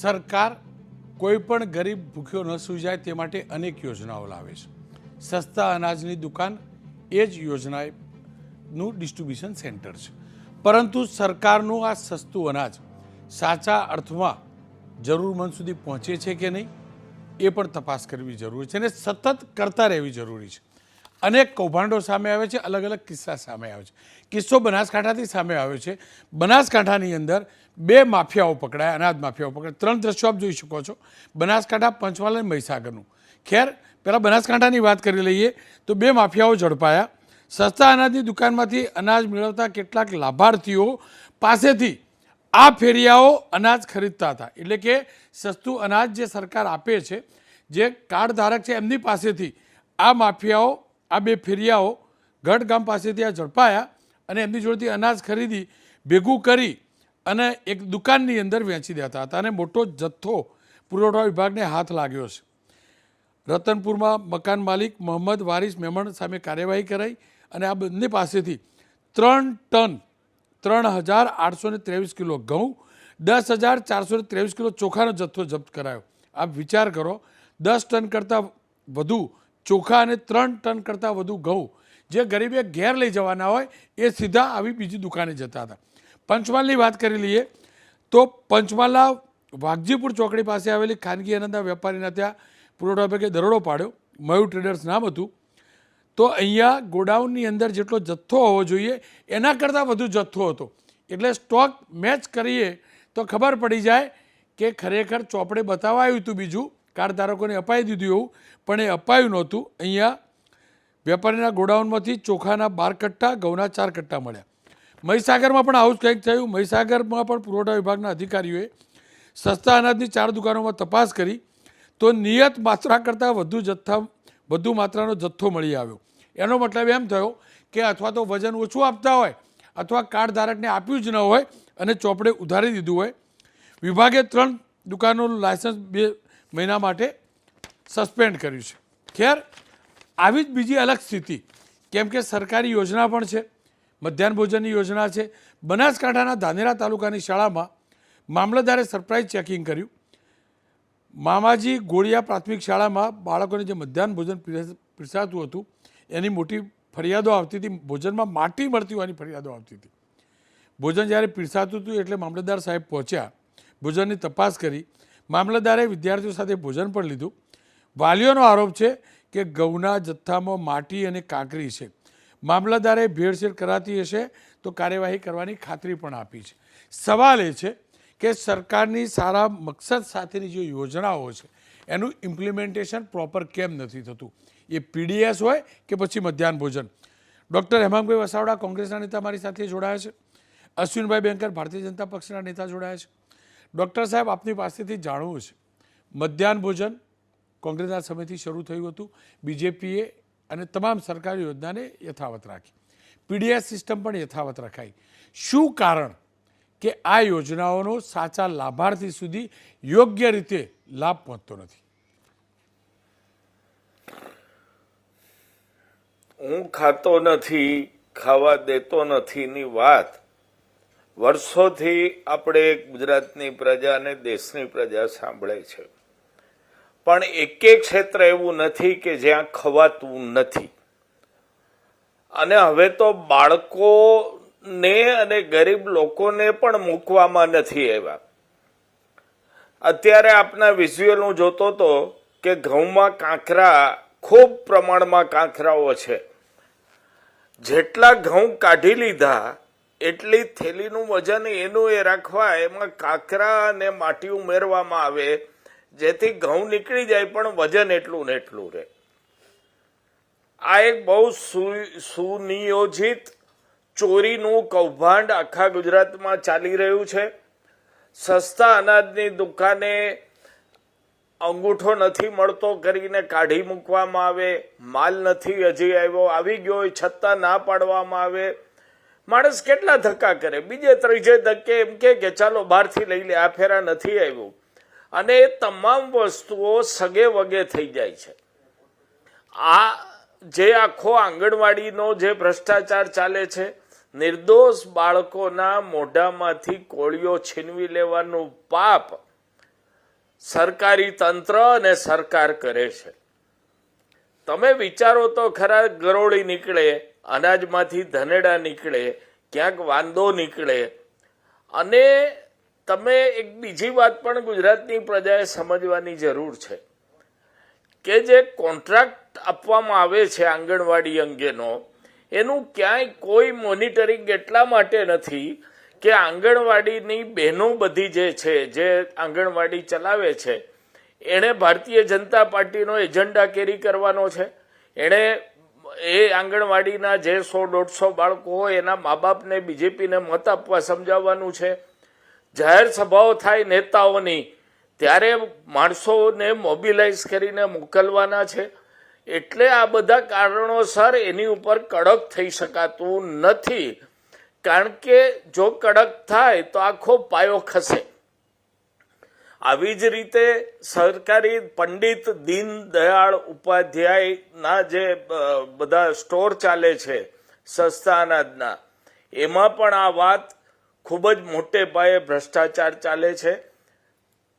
સરકાર કોઈ પણ ગરીબ ભૂખ્યો ન સૂઈ જાય તે માટે અનેક યોજનાઓ લાવે છે. સસ્તા અનાજની દુકાન એ જ યોજનાનું ડિસ્ટ્રીબ્યુશન સેન્ટર છે. પરંતુ સરકારનું આ સસ્તું અનાજ સાચા અર્થમાં જરૂરમંદ સુધી પહોંચે છે કે નહીં, એ પણ તપાસ કરવી જરૂરી છે અને સતત કરતા રહેવી જરૂરી છે. અનેક કૌભાંડો સામે આવે છે અલગ અલગ કિસ્સા સામે આવે છે. કિસ્સો બનાસકાંઠાથી સામે આવ્યો છે. બનાસકાંઠાની અંદર બે માફિયાઓ પકડાયા અનાજ માફિયાઓ પકડાયા. ત્રણ દ્રશ્યો આપ જોઈ શકો છો. બનાસકાંઠા, પંચમહાલ અને મહીસાગરનું. ખેર, પહેલાં બનાસકાંઠાની વાત કરી લઈએ તો બે માફિયાઓ ઝડપાયા. સસ્તા અનાજની દુકાનમાંથી અનાજ મેળવતા કેટલાક લાભાર્થીઓ પાસેથી આ ફેરિયાઓ અનાજ ખરીદતા હતા. એટલે કે સસ્તું અનાજ જે સરકાર આપે છે, જે કાર્ડ ધારક છે, એમની પાસેથી આ માફિયાઓ, આ બે ફેરિયાઓ ગઢ ગામ પાસેથી આ ઝડપાયા અને એમની જોડેથી અનાજ ખરીદી ભેગું કરી અને એક દુકાનની અંદર વેચી દેતા હતા અને મોટો જથ્થો પુરવઠા વિભાગને હાથ લાગ્યો છે. રતનપુરમાં મકાન માલિક મોહમ્મદ વારિસ મેમણ સામે કાર્યવાહી કરાઈ અને આ બંને પાસેથી ત્રણ ટન ત્રણ હજાર આઠસો ને ત્રેવીસ કિલો ઘઉં, દસ હજાર ચારસો ને ત્રેવીસ કિલો ચોખાનો જથ્થો જપ્ત કરાયો. આપ વિચાર કરો, દસ ટન કરતાં વધુ ચોખા અને ત્રણ ટન કરતાં વધુ ઘઉં જે ગરીબે ઘેર લઈ જવાના હોય એ સીધા આવી બીજી દુકાને જતા હતા. પંચમહાલની વાત કરી લઈએ તો પંચમહાલના વાઘજીપુર ચોકડી પાસે આવેલી ખાનગી અનંદા વેપારીના ત્યાં પુરવઠા વિભાગે દરોડો પાડ્યો. મયુર ટ્રેડર્સ નામ હતું. તો અહીંયા ગોડાઉનની અંદર જેટલો જથ્થો હોવો જોઈએ, એના કરતાં વધુ જથ્થો હતો. એટલે સ્ટોક મેચ કરીએ તો ખબર પડી જાય કે ખરેખર ચોપડે બતાવાયું હતું બીજું. કાર્ડ ધારકોને અપાઈ દીધું એવું, પણ એ અપાયું નહોતું. અહીંયા વેપારીના ગોડાઉનમાંથી ચોખાના બાર કટ્ટા, ઘઉંના ચાર કટ્ટા મળ્યા. મહીસાગરમાં પણ આવું જ કંઈક થયું. મહીસાગરમાં પણ પુરવઠા વિભાગના અધિકારીઓએ સસ્તા અનાજની ચાર દુકાનોમાં તપાસ કરી તો નિયત માત્રા કરતાં વધુ જથ્થા, વધુ માત્રાનો જથ્થો મળી આવ્યો. એનો મતલબ એમ થયો કે અથવા તો વજન ઓછું આપતા હોય અથવા કાર્ડ ધારકને આપ્યું જ ન હોય અને ચોપડે ઉધારી દીધું હોય. વિભાગે ત્રણ દુકાનોનું લાયસન્સ બે મહિના માટે સસ્પેન્ડ કર્યું છે. ખેર, આવી જ બીજી અલગ સ્થિતિ. કેમ કે સરકારી યોજના પણ છે. મધ્યાહન ભોજનની યોજના છે. બનાસકાંઠાના ધાનેરા તાલુકાની શાળામાં મામલતદારે સરપ્રાઇઝ ચેકિંગ કર્યું. મામાજી ગોળિયા પ્રાથમિક શાળામાં બાળકોને જે મધ્યાહન ભોજન પીરસાતું હતું, એની મોટી ફરિયાદો આવતી હતી. ભોજનમાં માટી મળતી હોવાની ફરિયાદો આવતી હતી. ભોજન જ્યારે પીરસાતું હતું એટલે મામલતદાર સાહેબ પહોંચ્યા. ભોજનની તપાસ કરી. મામલતદારે વિદ્યાર્થીઓ સાથે ભોજન પણ લીધું. વાલીઓનો આરોપ છે કે ઘઉંના જથ્થામાં માટી અને કાંકરી છે. મામલતદારે ભેળસેળ કરાતી હશે તો કાર્યવાહી કરવાની ખાતરી પણ આપી છે. સવાલ એ છે કે સરકારની સારા મકસદ સાથેની જે યોજનાઓ છે, એનું ઇમ્પ્લિમેન્ટેશન પ્રોપર કેમ નથી થતું? એ પીડીએસ હોય કે પછી મધ્યાહન ભોજન? ડૉક્ટર હેમાંગભાઈ વસાવડા કોંગ્રેસના નેતા મારી સાથે જોડાયા છે. અશ્વિનભાઈ બેંકર ભારતીય જનતા પક્ષના નેતા જોડાયા છે. ડૉક્ટર સાહેબ, આપની પાસેથી જાણવું છે. મધ્યાહન ભોજન કોંગ્રેસના સમયથી શરૂ થયું હતું. બીજેપીએ અને તમામ સરકારી યોજનાને યથાવત રાખી. પીડીએસ સિસ્ટમ પણ યથાવત રખાઈ. શું કારણ કે આ યોજનાઓનો સાચા લાભાર્થી સુધી યોગ્ય રીતે લાભ પહોંચતો નથી? હું ખાતો નથી, ખાવા દેતો નથીની વાત. વર્ષોથી આપણે ગુજરાતની પ્રજા અને દેશની પ્રજા સાંભળે છે. પણ એકે ક્ષેત્ર એવું નથી કે જ્યાં ખવાતું નથી. અને હવે તો બાળકોને અને ગરીબ લોકોને પણ મૂકવામાં નથી આવ્યા. અત્યારે આપના વિઝ્યુઅલ હું જોતો હતો કે ઘઉંમાં કાંકરા ખૂબ પ્રમાણમાં કાંકરાઓ છે. જેટલા ઘઉં કાઢી લીધા, એટલી થેલીનું વજન એનું એ રાખવા એમાં કાંકરા અને માટી ઉમેરવામાં આવે. જેથી ઘઉં નીકળી જાય, પણ વજન એટલું ને એટલું રહે. આ એક બહુ સુનિયોજિત ચોરીનું કૌભાંડ આખા ગુજરાતમાં ચાલી રહ્યું છે. સસ્તા અનાજની દુકાને અંગૂઠો નથી મળતો કરીને કાઢી મૂકવામાં આવે, માલ નથી હજી આવ્યો, આવી ગયો હોય છતાં ના પાડવામાં આવે. માણસ કેટલા ધક્કા કરે? બીજે ત્રીજે ધક્કે એમ કે ચાલો બહારથી લઈ લે, આ ફેરા નથી આવ્યું. અને એ તમામ વસ્તુઓ સગે વગે થઈ જાય છે. આ જે આખો આંગણવાડીનો જે ભ્રષ્ટાચાર ચાલે છે, નિર્દોષ બાળકોના મોઢામાંથી કોળીઓ છીનવી લેવાનું પાપ સરકારી તંત્ર અને સરકાર કરે છે. તમે વિચારો તો ખરા ગરોળી નીકળે, અનાજમાંથી ધનેડા નીકળે, ક્યાંક વાંદો નીકળે અને તમે એક બીજી વાત પણ ગુજરાતની પ્રજાએ સમજવાની જરૂર છે કે જે કોન્ટ્રાક્ટ આપવામાં આવે છે આંગણવાડી અંગેનો, એનું ક્યાંય કોઈ મોનિટરિંગ એટલા માટે નથી કે આંગણવાડીની બહેનો બધી જે છે, જે આંગણવાડી ચલાવે છે, એણે ભારતીય જનતા પાર્ટીનો એજન્ડા કેરી કરવાનો છે? એણે એ આંગણવાડીના જે સો દોઢસો બાળકો હોય એના મા બાપને, બીજેપીને મત આપવા સમજાવવાનું છે? જાહેર સભાઓ થાય નેતાઓની, ત્યારે માણસોને મોબિલાઇઝ કરીને મોકલવાના છે. એટલે આ બધા કારણોસર એની ઉપર કડક થઈ શકાતું નથી. કારણ કે જો કડક થાય તો આખો પાયો ખસે. આવી જ રીતે સરકારી પંડિત દીનદયાળ ઉપાધ્યાયના જે બધા સ્ટોર ચાલે છે સસ્તા અનાજના એમાં પણ આ વાત ખૂબ જ મોટે પાયે ભ્રષ્ટાચાર ચાલે છે.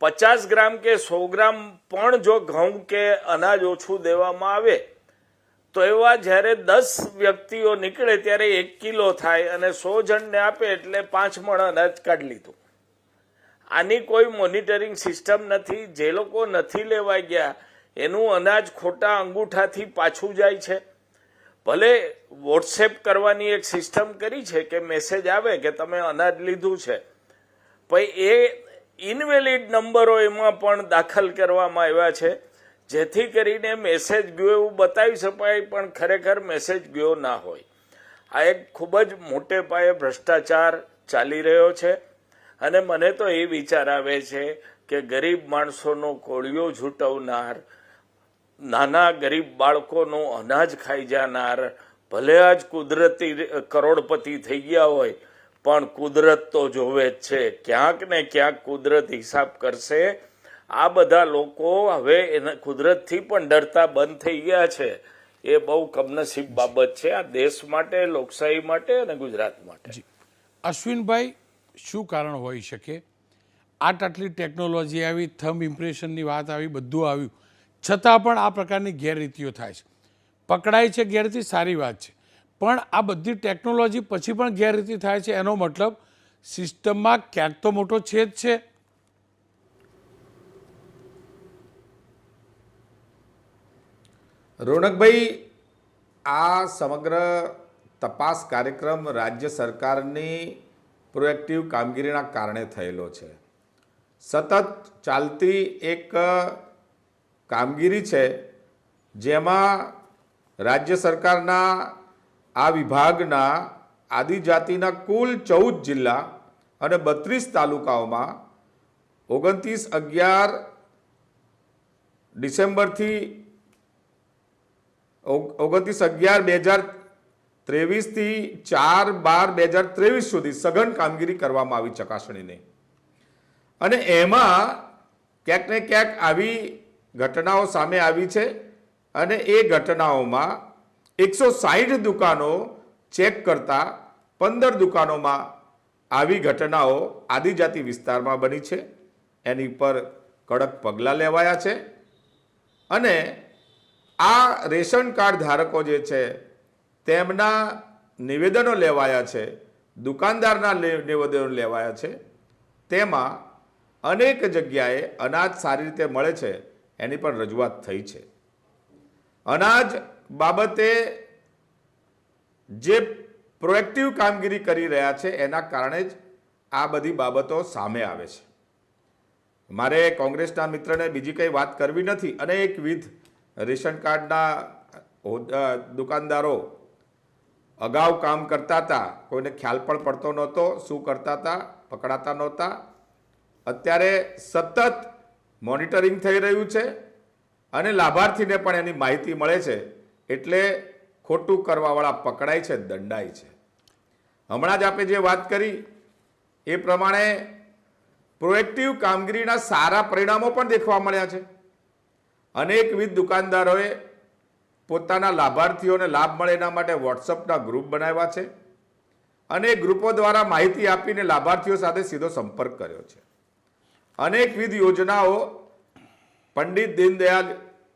પચાસ ગ્રામ કે સો ગ્રામ પણ જો ઘઉં કે અનાજ ઓછું દેવામાં આવે, તો એવા જ્યારે દસ વ્યક્તિઓ નીકળે ત્યારે એક કિલો થાય અને સો જણને આપે એટલે પાંચ મણ અનાજ કાઢી લીધું. આની કોઈ મોનિટરિંગ સિસ્ટમ નથી. જે લોકો નથી લેવા ગયા, એનું અનાજ ખોટા અંગૂઠાથી પાછું જાય છે. ભલે વોટ્સએપ કરવાની એક સિસ્ટમ કરી છે કે મેસેજ આવે કે તમે અનાજ લીધું છે પછી એ ઇનવેલિડ નંબરો એમાં પણ દાખલ કરવામાં આવ્યા છે, જેથી કરીને મેસેજ ગયો એવું બતાવી શકાય, પણ ખરેખર મેસેજ ગયો ના હોય. આ એક ખૂબ જ મોટે પાયે ભ્રષ્ટાચાર ચાલી રહ્યો છે, અને મને તો એ વિચાર આવે છે કે ગરીબ માણસોનો કોળિયો ઝૂંટવનાર નાના ગરીબ બાળકોનું અનાજ ખાઈ જનાર, ભલે આજ કુદરતી કરોડપતિ થઈ ગયા હોય, પણ કુદરત તો જોવે જ છે. ક્યાંક ને ક્યાંક કુદરત હિસાબ કરશે. આ બધા લોકો હવે એના કુદરતથી પણ ડરતા બંધ થઈ ગયા છે. એ બહુ કમનસીબ બાબત છે. આ દેશ માટે, લોકશાહી માટે અને ગુજરાત માટે. અશ્વિનભાઈ, શું કારણ હોઈ શકે? આટ આટલી ટેકનોલોજી આવી, થમ ઇમ્પ્રેશનની વાત આવી, બધું આવ્યું. છતાં પણ આ પ્રકારની ગેરરીતિઓ થાય છે. પકડાય છે ગેરરીતિ, સારી વાત છે. પણ આ બધી ટેકનોલોજી પછી પણ ગેરરીતિ થાય છે, એનો મતલબ સિસ્ટમમાં ક્યાંક તો મોટો છેદ છે. રોનકભાઈ, આ સમગ્ર તપાસ કાર્યક્રમ રાજ્ય સરકારની પ્રોએક્ટિવ કામગીરીના કારણે થયેલો છે. સતત ચાલતી એક કામગીરી છે, જેમાં રાજ્ય સરકારના આ વિભાગના આદિજાતિના કુલ ચૌદ જિલ્લા અને બત્રીસ તાલુકાઓમાં ઓગણત્રીસ અગિયાર ડિસેમ્બરથી ઓગણત્રીસ અગિયાર બે હજાર ત્રેવીસથી ચાર બાર બે હજાર ત્રેવીસ સુધી સઘન કામગીરી કરવામાં આવી ચકાસણીની. અને એમાં ક્યાંક ને ક્યાંક આવી ઘટનાઓ સામે આવી છે અને એ ઘટનાઓમાં એકસો સાહીઠ દુકાનો ચેક કરતા પંદર દુકાનોમાં આવી ઘટનાઓ આદિજાતિ વિસ્તારમાં બની છે. એની પર કડક પગલાં લેવાયા છે. અને આ રેશન કાર્ડ ધારકો જે છે તેમના નિવેદનો લેવાયા છે, દુકાનદારના નિવેદનો લેવાયા છે. તેમાં અનેક જગ્યાએ અનાજ સારી રીતે મળે છે. એની પણ રજૂઆત થઈ છે. અનાજ બાબતે જે પ્રોએક્ટિવ કામગીરી કરી રહ્યા છે, એના કારણે જ આ બધી બાબતો સામે આવે છે. મારે કોંગ્રેસના મિત્રને બીજી કંઈ વાત કરવી નથી અનેકવિધ રેશન કાર્ડના દુકાનદારો અગાઉ કામ કરતા હતા, કોઈને ખ્યાલ પણ પડતો નહોતો, શું કરતા હતા, પકડાતા નહોતા. અત્યારે સતત મોનિટરિંગ થઈ રહ્યું છે અને લાભાર્થીને પણ એની માહિતી મળે છે એટલે ખોટું કરવાવાળા પકડાય છે, દંડાય છે. હમણાં જ આપણે જે વાત કરી, એ પ્રમાણે પ્રોએક્ટિવ કામગીરીના સારા પરિણામો પણ દેખવા મળ્યા છે. અનેકવિધ દુકાનદારોએ પોતાના લાભાર્થીઓને લાભ મળે એના માટે વોટ્સઅપના ગ્રુપ બનાવ્યા છે અને ગ્રુપો દ્વારા માહિતી આપીને લાભાર્થીઓ સાથે સીધો સંપર્ક કર્યો છે. અનેકવિધ યોજનાઓ પંડિત દીનદયાળ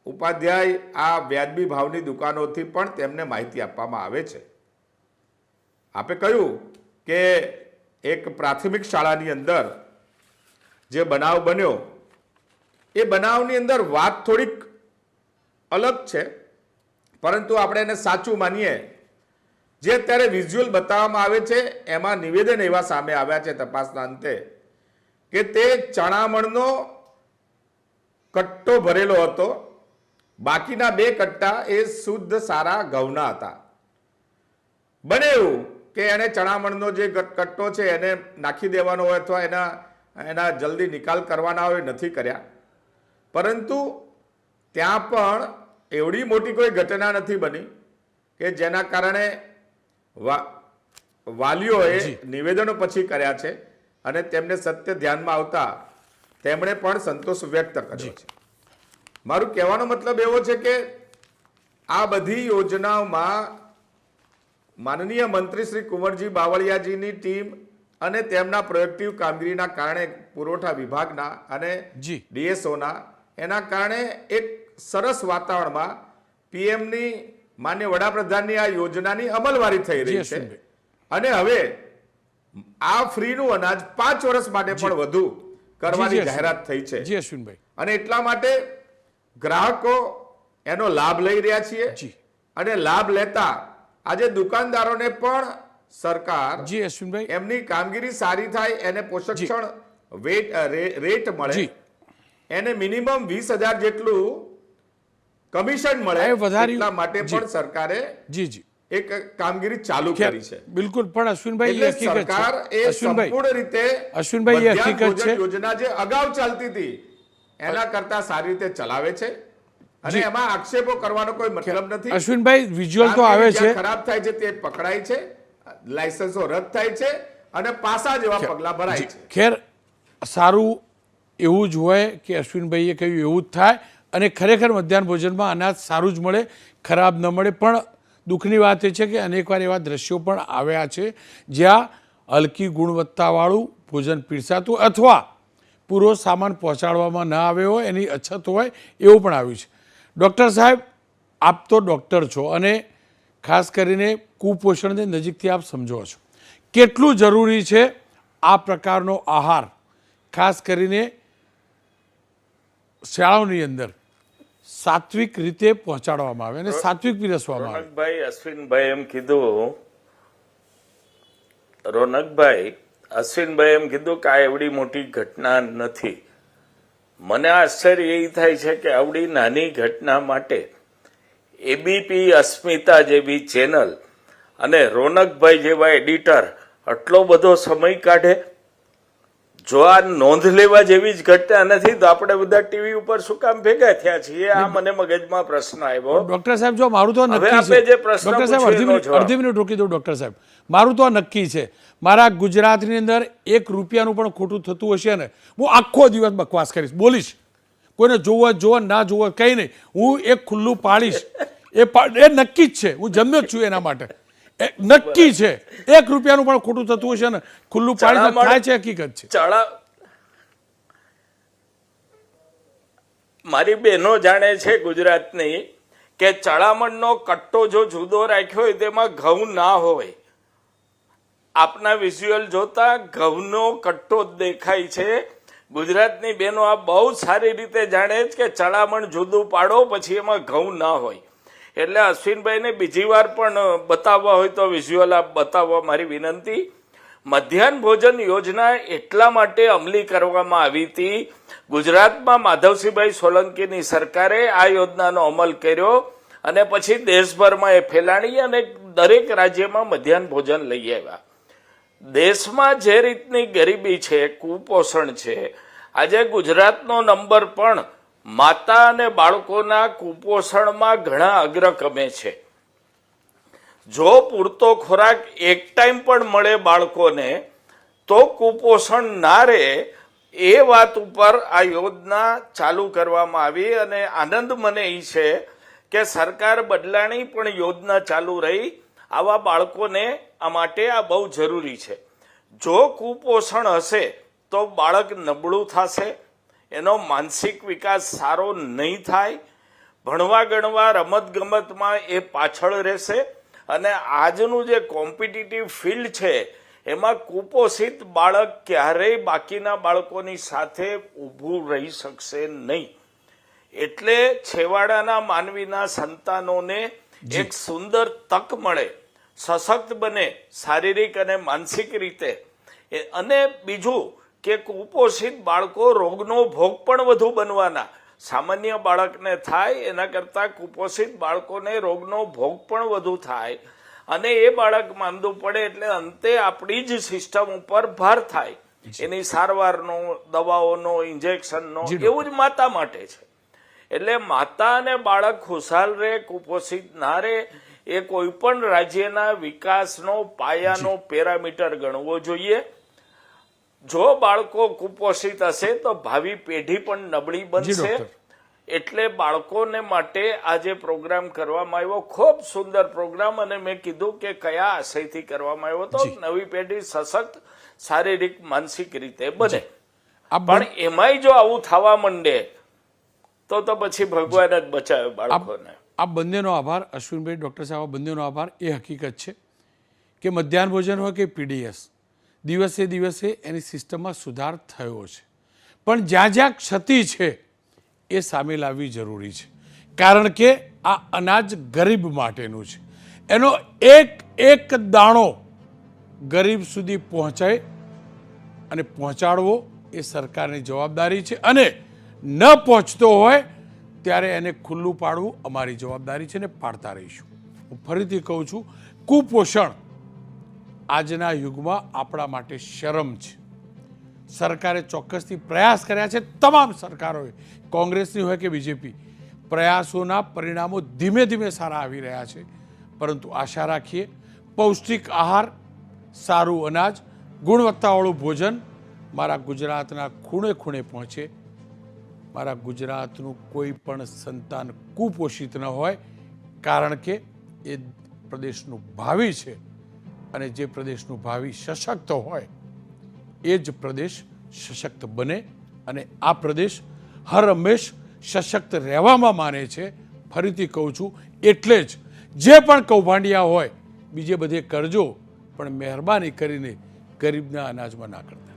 ઉપાધ્યાય આ વ્યાજબી ભાવની દુકાનોથી પણ તેમને માહિતી આપવામાં આવે છે. આપે કહ્યું કે એક પ્રાથમિક શાળાની અંદર જે બનાવ બન્યો, એ બનાવની અંદર વાત થોડીક અલગ છે, પરંતુ આપણે એને સાચું માનીએ. જે અત્યારે વિઝ્યુઅલ બતાવવામાં આવે છે, એમાં નિવેદન એવા સામે આવ્યા છે તપાસના અંતે. કે તે ચણામણનો કટ્ટો ભરેલો હતો. બાકીના બે કટ્ટા એ શુદ્ધ સારા ઘઉંના હતા. બને એવું કે એને ચણામણનો જે કટ્ટો છે એને નાખી દેવાનો હોય અથવા એના એના જલ્દી નિકાલ કરવાના હોય નથી કર્યા. પરંતુ ત્યાં પણ એવડી મોટી કોઈ ઘટના નથી બની કે જેના કારણે વા- વાલીઓએ નિવેદનો પછી કર્યા છે. અને તેમને સત્ય ધ્યાનમાં આવતા તેમણે પણ સંતોષ વ્યક્ત કર્યો છે. મારું કહેવાનો મતલબ એવો છે કે આ બધી યોજનાઓમાં માનનીય મંત્રી શ્રી કુંવરજી બાવળિયાજીની ટીમ અને તેમના પ્રોએક્ટિવ કામગીરીના કારણે પુરવઠા વિભાગના અને. ડીએસઓના એના કારણે એક સરસ વાતાવરણમાં પીએમની માન્ય વડાપ્રધાનની આ યોજનાની અમલવારી થઈ રહી છે. અને હવે આ ફ્રીનું અનાજ પાંચ વર્ષ માટે પણ વધુ કરવાની જાહેરાત થઈ છે. જી અશ્વિનભાઈ. અને એટલા માટે ગ્રાહકો એનો લાભ લઈ રહ્યા છીએ જી. અને લાભ લેતા આજે દુકાનદારોને પણ સરકાર જી અશ્વિનભાઈ. એમની કામગીરી સારી થાય એને પોષક્ષણ વેટ રેટ મળે એને મિનિમમ વીસ હજાર જેટલું કમિશન મળે એટલા માટે પણ સરકારે જી જી. એક કામગીરી ચાલુ કરી છે. બિલકુલ પણ અશ્વિનભાઈ સરકાર એ સંપૂર્ણ રીતે અશ્વિનભાઈ, હકીકત છે. યોજના જે અગાઉ ચાલતી હતી એના કરતા સારી રીતે ચલાવે છે. અને એમાં આક્ષેપો કરવાનો કોઈ મતલબ નથી. અશ્વિનભાઈ વિઝ્યુઅલ તો આવે છે. ખરાબ થાય છે તે પકડાય છે લાયસન્સો રદ થાય છે અને પાસા જેવા પગલા ભરાય છે. ખેર સારું એવું જ હોય કે અશ્વિનભાઈએ કહ્યું એવું જ થાય અને ખરેખર મધ્યાહન ભોજનમાં અનાજ સારું જ મળે ખરાબ ન મળે પણ દુઃખની વાત એ છે કે અનેકવાર એવા દ્રશ્યો પણ આવ્યા છે જ્યાં હલકી ગુણવત્તાવાળું ભોજન પીરસાતું અથવા પૂરો સામાન પહોંચાડવામાં ન આવ્યો હોય, એની અછત હોય એવું પણ આવ્યું છે. ડૉક્ટર સાહેબ, આપ તો ડૉક્ટર છો અને ખાસ કરીને કુપોષણને નજીકથી આપ સમજો છો. કેટલું જરૂરી છે આ પ્રકારનો આહાર? ખાસ કરીને શાળાઓની અંદર સાત્વિક રીતે પહોંચાડવામાં આવે અને સાત્વિક પીરસવામાં આવે. રોનકભાઈ અશ્વિનભાઈ એમ કીધું રોનકભાઈ અશ્વિનભાઈ એમ કીધું કે આ એવડી મોટી ઘટના નથી. મને આશ્ચર્ય એ થાય છે કે આવડી નાની ઘટના માટે એબીપી અસ્મિતા જેવી ચેનલ અને રોનકભાઈ જેવા એડિટર આટલો બધો સમય કાઢે જો આ નોંધ લેવા જેવી જ ઘટના નથી તો આપણે બધા ટીવી ઉપર શું કામ ભેગા થયા છીએ? આ મને મગજમાં પ્રશ્ન આવ્યો. ડોક્ટર સાહેબ જો મારું તો નક્કી છે. ડોક્ટર સાહેબ અડધી મિનિટ અડધી મિનિટ રોકી દઉં ડોક્ટર સાહેબ. મારું તો નક્કી છે. મારા ગુજરાતની અંદર એક રૂપિયાનું પણ ખોટું થતું હશે ને હું આખો દિવસ બકવાસ કરીશ. બોલીશ. કોઈને જોવો જોવો ના જોવો કંઈ નહીં. હું એક ખુલ્લું પાડીશ એ એ નક્કી જ છે. હું જન્મ્યો જ છું એના માટે. નક્કી છે. એક રૂપિયાનું પણ ખોટું થતું હશે ને ખુલ્લું પાણી થાય છે હકીકત છે. ચણા મારી બહેનો જાણે છે ગુજરાતની કે ચણામણનો કટ્ટો જો જુદો રાખ્યો હોય તેમાં ઘઉં ના હોય. આપના વિઝ્યુઅલ જોતા ઘઉંનો કટ્ટો જ દેખાય છે. ગુજરાતની બહેનો આ બહુ સારી રીતે જાણે છે કે ચણામણ જુદું પાડો પછી એમાં ઘઉં ના હોય. એટલે અશ્વિનભાઈને બીજી વાર પણ બતાવવા હોય તો વિઝ્યુઅલ આપ બતાવવા મારી વિનંતી. મધ્યાહન ભોજન યોજના એટલા માટે અમલી કરવામાં આવી હતી. ગુજરાતમાં માધવસિંહભાઈ સોલંકીની સરકારે આ યોજનાનો અમલ કર્યો અને પછી દેશભરમાં એ ફેલાણી અને દરેક રાજ્યમાં મધ્યાહન ભોજન લઈ આવ્યા. દેશમાં જે રીતની ગરીબી છે, કુપોષણ છે, આજે ગુજરાતનો નંબર પણ માતા અને બાળકોના કુપોષણમાં ઘણા અગ્રક્રમે છે. જો પૂરતો ખોરાક એક ટાઈમ પણ મળે બાળકોને, તો કુપોષણ ના રહે એ વાત ઉપર આ યોજના ચાલુ કરવામાં આવી અને આનંદ મને એ છે કે સરકાર બદલાણી પણ યોજના ચાલુ રહી આવા બાળકોને આ માટે આ બહુ જરૂરી છે. જો કુપોષણ હશે તો બાળક નબળું થશે એનો માનસિક વિકાસ સારો નહીં થાય. ભણવા ગણવા રમત ગમતમાં એ પાછળ રહેશે. અને આજનું જે કોમ્પિટિટિવ ફિલ્ડ છે એમાં કુપોષિત બાળક ક્યારેય બાકીના બાળકોની સાથે ઊભું રહી શકશે નહીં. એટલે છેવાડાના માનવીના સંતાનોને એક સુંદર તક મળે સશક્ત બને શારીરિક અને માનસિક રીતે. અને બીજું કે કુપોષિત બાળકો રોગનો ભોગ પણ વધુ બનવાના. સામાન્ય બાળકને થાય એના કરતાં કુપોષિત બાળકોને રોગનો ભોગ પણ વધુ થાય. અને એ બાળક માંદું પડે એટલે અંતે આપણી જ સિસ્ટમ ઉપર ભાર થાય. એની સારવારનો દવાઓનો ઇન્જેક્શનનો એવું જ માતા માટે છે. એટલે માતા અને બાળક ખુશાલ રહે કુપોષિત ના રહે એ કોઈ પણ રાજ્યના વિકાસનો પાયાનો પેરામીટર ગણવો જોઈએ. જો બાળકો કુપોષિત હશે તો ભાવિ પેઢી પણ નબળી બનશે. એટલે બાળકોને માટે આ જે પ્રોગ્રામ કરવામાં આવ્યો. ખૂબ સુંદર પ્રોગ્રામ અને મેં કીધું કે કયા આશયથી કરવામાં આવ્યો તો નવી પેઢી સશક્ત શારીરિક માનસિક રીતે બને. પણ એમાંય જો આવું થવા માંડે તો તો પછી ભગવાન જ બચાવે બાળકોને. આ બંનેનો આભાર અશ્વિનભાઈ ડૉક્ટર સાહેબ આ બંનેનો આભાર. એ હકીકત છે કે મધ્યાહન ભોજન હોય કે પીડીએસ? દિવસે દિવસે એની સિસ્ટમમાં સુધાર થયો છે. પણ જ્યાં જ્યાં ક્ષતિ છે, એ સામે લાવવી જરૂરી છે. કારણ કે આ અનાજ ગરીબ માટેનું છે. એનો એક એક દાણો ગરીબ સુધી પહોંચાય અને પહોંચાડવો એ સરકારની જવાબદારી છે. અને ન પહોંચતો હોય, ત્યારે એને ખુલ્લું પાડવું અમારી જવાબદારી છે ને પાડતા રહીશું. હું ફરીથી કહું છું, કુપોષણ આજના યુગમાં આપણા માટે શરમ છે. સરકારે ચોક્કસથી પ્રયાસ કર્યા છે તમામ સરકારોએ, કોંગ્રેસની હોય કે બીજેપી, પ્રયાસોના પરિણામો ધીમે ધીમે સારા આવી રહ્યા છે. પરંતુ આશા રાખીએ, પૌષ્ટિક આહાર, સારું અનાજ, ગુણવત્તાવાળું ભોજન મારા ગુજરાતના ખૂણે ખૂણે પહોંચે. મારા ગુજરાતનું કોઈ પણ સંતાન કુપોષિત ન હોય, કારણ કે એ પ્રદેશનું ભાવિ છે. અને જે પ્રદેશનું ભાવિ સશક્ત હોય, એ જ પ્રદેશ સશક્ત બને અને આ પ્રદેશ હર હંમેશ સશક્ત રહેવામાં માને છે. ફરીથી કહું છું, એટલે જ જે પણ કૌભાંડિયા હોય, બીજે બધે કરજો, પણ મહેરબાની કરીને ગરીબના અનાજમાં ના કરતા